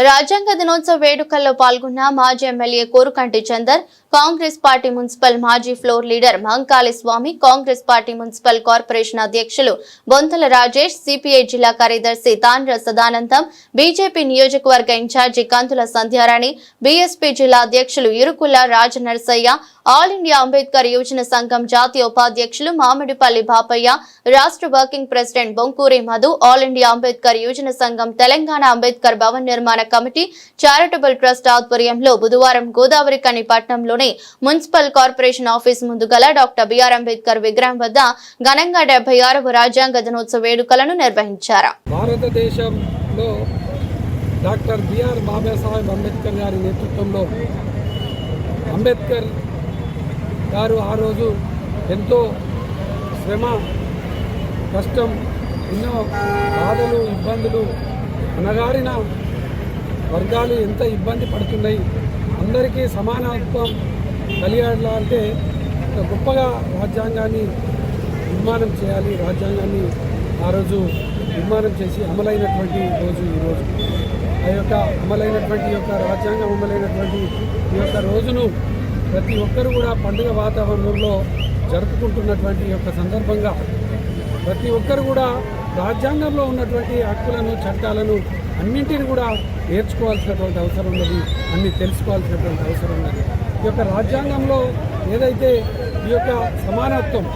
రాజ్యాంగ దినోత్సవ వేడుకల్లో పాల్గొన్న మాజీ MLA Korukanti Chandar Congress party municipal మాజీ floor leader Mahankali Swamy Congress party municipal corporation అధ్యక్షులు బొంతల రాజేష్ సిపిఐ జిల్లా కార్యదర్శి తాండ్ర సదానందం బీజేపీ నియోజకవర్గ ఇన్ఛార్జి కంతుల సంధ్యారాణి బీఎస్పీ జిల్లా అధ్యక్షులు ఇరుకుల రాజనర్సయ్య ఆల్ ఇండియా అంబేద్కర్ యువజన సంఘం జాతీయ ఉపాధ్యక్షులు మామిడిపల్లి బాపయ్య రాష్ట్ర working president Bonkuri Madhu all India Ambedkar యువజన సంఘం తెలంగాణ అంబేద్కర్ భవన్ నిర్మాణ కమిటీ చారిటబుల్ ట్రస్ట్ ఆధ్వర్యంలో బుధవారం గోదావరి కనిపట్నంలోని మున్సిపల్ కార్పొరేషన్ ఆఫీస్ ముందు గల డాక్టర్ బిఆర్ అంబేద్కర్ విగ్రహం వద్ద ఘనంగా డెబ్బై ఆరవ రాజ్యాంగ దినోత్సవ వేడుకలను నిర్వహించారు. భారతదేశంలో డాక్టర్ బిఆర్ బాబాసాహెబ్ అంబేద్కర్ గారి నేతృత్వంలో అంబేద్కర్ గారు ఆ రోజు ఎంతో శ్రమ కష్టం ఎన్నో బాధలు ఇబ్బందులు అనగారిన వర్గాలు ఎంత ఇబ్బంది పడుతున్నాయి? అందరికీ సమానత్వం కలిగాలంటే ఒక గొప్పగా రాజ్యాంగాన్ని నిర్మాణం చేయాలి. రాజ్యాంగాన్ని ఆ రోజు నిర్మాణం చేసి అమలైనటువంటి రోజు ఈరోజు ఆ యొక్క అమలైనటువంటి యొక్క రాజ్యాంగం అమలైనటువంటి ఈ యొక్క రోజును ప్రతి ఒక్కరు కూడా పండుగ వాతావరణంలో జరుపుకుంటున్నటువంటి యొక్క సందర్భంగా ప్రతి ఒక్కరు కూడా రాజ్యాంగంలో ఉన్నటువంటి హక్కులను చట్టాలను అన్నింటిని కూడా నేర్చుకోవాల్సినటువంటి అవసరం ఉన్నది అన్ని తెలుసుకోవాల్సినటువంటి అవసరం ఉన్నది. ఈ యొక్క రాజ్యాంగంలో ఏదైతే ఈ యొక్క సమానత్వం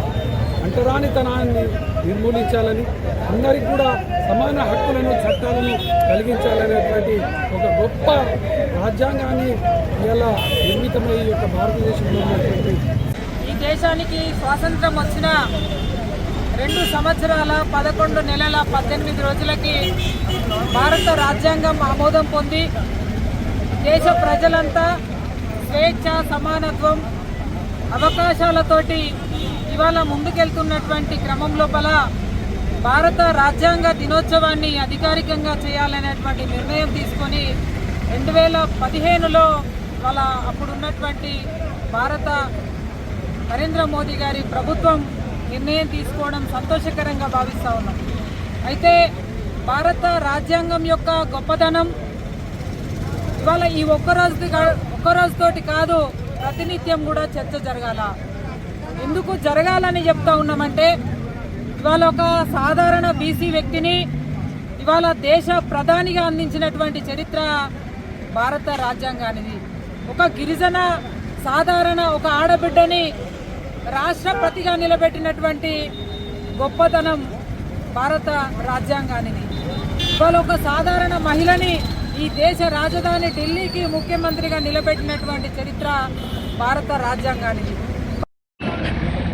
అంటరానితనాన్ని నిర్మూలించాలని అందరికి కూడా సమాన హక్కులను చట్టాలను కలిగించాలనేటువంటి ఒక గొప్ప రాజ్యాంగాన్ని ఇలా నిర్మితమై ఈ యొక్క భారతదేశంలో ఉన్నటువంటి ఈ దేశానికి స్వాతంత్రం వచ్చిన రెండు సంవత్సరాల పదకొండు నెలల పద్దెనిమిది రోజులకి భారత రాజ్యాంగం ఆమోదం పొంది దేశ ప్రజలంతా స్వేచ్ఛ సమానత్వం అవకాశాలతోటి ఇవాళ ముందుకెళ్తున్నటువంటి క్రమం లోపల భారత రాజ్యాంగ దినోత్సవాన్ని అధికారికంగా చేయాలనేటువంటి నిర్ణయం తీసుకొని రెండు వేల పదిహేనులో వాళ్ళ అప్పుడున్నటువంటి భారత నరేంద్ర మోదీ గారి ప్రభుత్వం నిర్ణయం తీసుకోవడం సంతోషకరంగా భావిస్తూ ఉన్నాం. అయితే భారత రాజ్యాంగం యొక్క గొప్పతనం ఇవాళ ఈ ఒక్కరోజు ఒక్కరోజుతోటి కాదు ప్రతినిత్యం కూడా చర్చ జరగాల. ఎందుకు జరగాలని చెప్తా ఉన్నామంటే ఇవాళ ఒక సాధారణ బీసీ వ్యక్తిని ఇవాళ దేశ ప్రధానిగా అందించినటువంటి చరిత్ర భారత రాజ్యాంగానిది. ఒక గిరిజన సాధారణ ఒక ఆడబిడ్డని రాష్ట్రపతిగా నిలబెట్టినటువంటి గొప్పతనం భారత రాజ్యాంగానికి. ఇవాళ ఒక సాధారణ మహిళని ఈ దేశ రాజధాని ఢిల్లీకి ముఖ్యమంత్రిగా నిలబెట్టినటువంటి చరిత్ర భారత రాజ్యాంగానికి.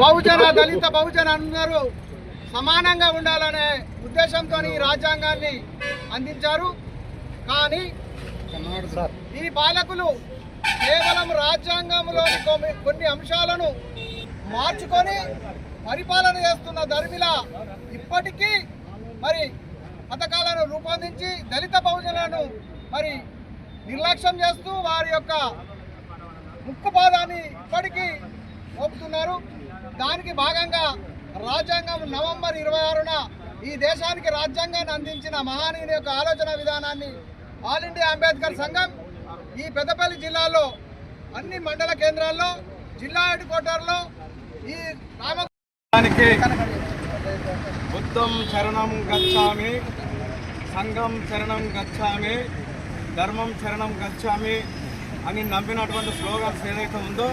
బహుజన దళిత బహుజన అందరూ సమానంగా ఉండాలనే ఉద్దేశంతో ఈ రాజ్యాంగాన్ని అందించారు. కానీ ఈ పాలకులు కేవలం రాజ్యాంగంలోని కొన్ని- కొన్ని అంశాలను మార్చుకొని పరిపాలన చేస్తున్న ధర్మిల ఇప్పటికీ మరి పథకాలను రూపొందించి దళిత బహుజనులను మరి నిర్లక్ష్యం చేస్తూ వారి యొక్క ముక్కుపాదాన్ని ఇప్పటికీ మోపుతున్నారు. దానికి భాగంగా రాజ్యాంగం నవంబర్ ఇరవై ఆరున ఈ దేశానికి రాజ్యాంగాన్ని అందించిన మహానీయుని యొక్క ఆలోచన విధానాన్ని ఆల్ ఇండియా అంబేద్కర్ సంఘం ఈ పెద్దపల్లి జిల్లాలో అన్ని మండల కేంద్రాల్లో జిల్లా హెడ్ క్వార్టర్లో ఈ రామకి బుద్ధం శరణం గచ్చామి సంఘం శరణం గచ్చామి ధర్మం శరణం గచ్చామి అని నమ్మినటువంటి స్లోగన్స్ ఏదైతే ఉందో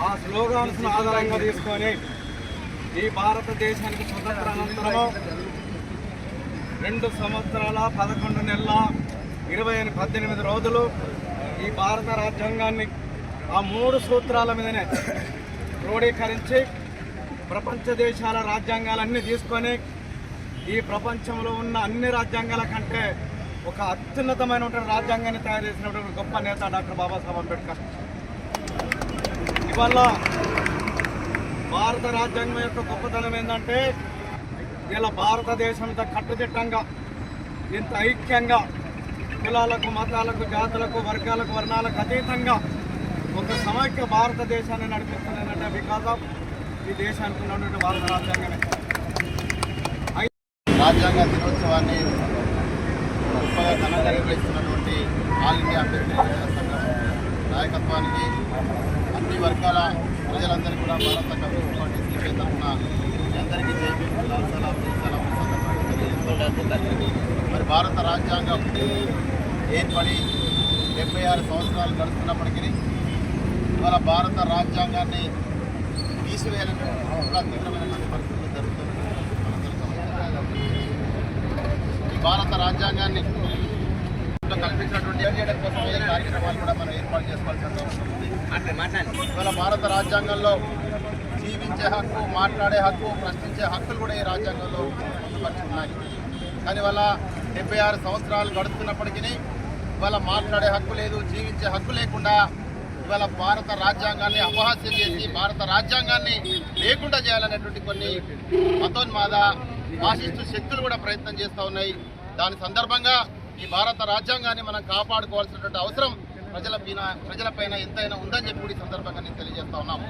ఆ స్లోగాన్స్ను ఆధారంగా తీసుకొని ఈ భారతదేశానికి స్వతంత్ర అనంతరం రెండు సంవత్సరాల పదకొండు నెలల ఇరవై పద్దెనిమిది రోజులు ఈ భారత రాజ్యాంగాన్ని ఆ మూడు సూత్రాల మీదనే క్రోడీకరించి ప్రపంచ దేశాల రాజ్యాంగాలన్నీ తీసుకొని ఈ ప్రపంచంలో ఉన్న అన్ని రాజ్యాంగాల కంటే ఒక అత్యున్నతమైనటువంటి రాజ్యాంగాన్ని తయారు చేసినటువంటి గొప్ప నేత డాక్టర్ బాబాసాహెబ్ అంబేద్కర్. ఇవాళ భారత రాజ్యాంగం యొక్క గొప్పతనం ఏంటంటే ఇలా భారతదేశం ఇంత కట్టుదిట్టంగా ఇంత ఐక్యంగా కులాలకు మతాలకు జాతులకు వర్గాలకు వర్ణాలకు అతీతంగా ఒక సమైక్య భారతదేశాన్ని నడిపిస్తుందంటే బికాస్ ఆఫ్ ఈ దేశానికి ఉన్నటువంటి భారత రాజ్యాంగమే. రాజ్యాంగ దినోత్సవాన్ని గొప్పగా ఘనంగా నిర్వహిస్తున్నటువంటి ఆల్ ఇండియా అంబేద్కర్ సంఘం నాయకత్వానికి అన్ని వర్గాల ప్రజలందరికీ కూడా భారత కమ్యూనిస్ట్ పార్టీ తరఫున అందరికీ జేపీ మరి భారత రాజ్యాంగం ఏర్పడి డెబ్బై ఆరు సంవత్సరాలు గడుస్తున్నప్పటికీ ఇవాళ భారత రాజ్యాంగాన్ని తీసివేయాలని కూడా తీవ్రమైనటువంటి పరిస్థితులు జరుగుతున్నాయి ఈ భారత రాజ్యాంగాన్ని కల్పించినటువంటి చేయడం కోసం ఈ కార్యక్రమాలు కూడా మనం ఏర్పాటు చేసుకోవాల్సిన అవసరం ఉంది. ఇవాళ భారత రాజ్యాంగంలో జీవించే హక్కు మాట్లాడే హక్కు ప్రశ్నించే హక్కులు కూడా ఈ రాజ్యాంగంలో ఉన్నాయి. కానీ ఇవాళ డెబ్బై ఆరు సంవత్సరాలు గడుస్తున్నప్పటికీ ఇవాళ మాట్లాడే హక్కు లేదు జీవించే హక్కు లేకుండా ఇవాళ భారత రాజ్యాంగాన్ని అపహాస్యం చేసి భారత రాజ్యాంగాన్ని లేకుండా చేయాలనేటువంటి కొన్ని మతోన్మాద ఫాసిస్టు శక్తులు కూడా ప్రయత్నం చేస్తూ ఉన్నాయి. దాని సందర్భంగా ఈ భారత రాజ్యాంగాన్ని మనం కాపాడుకోవాల్సినటువంటి అవసరం ప్రజల పైన ప్రజలపైన ఎంతైనా ఉందని చెప్పి కూడా ఈ సందర్భంగా నేను తెలియజేస్తా ఉన్నాము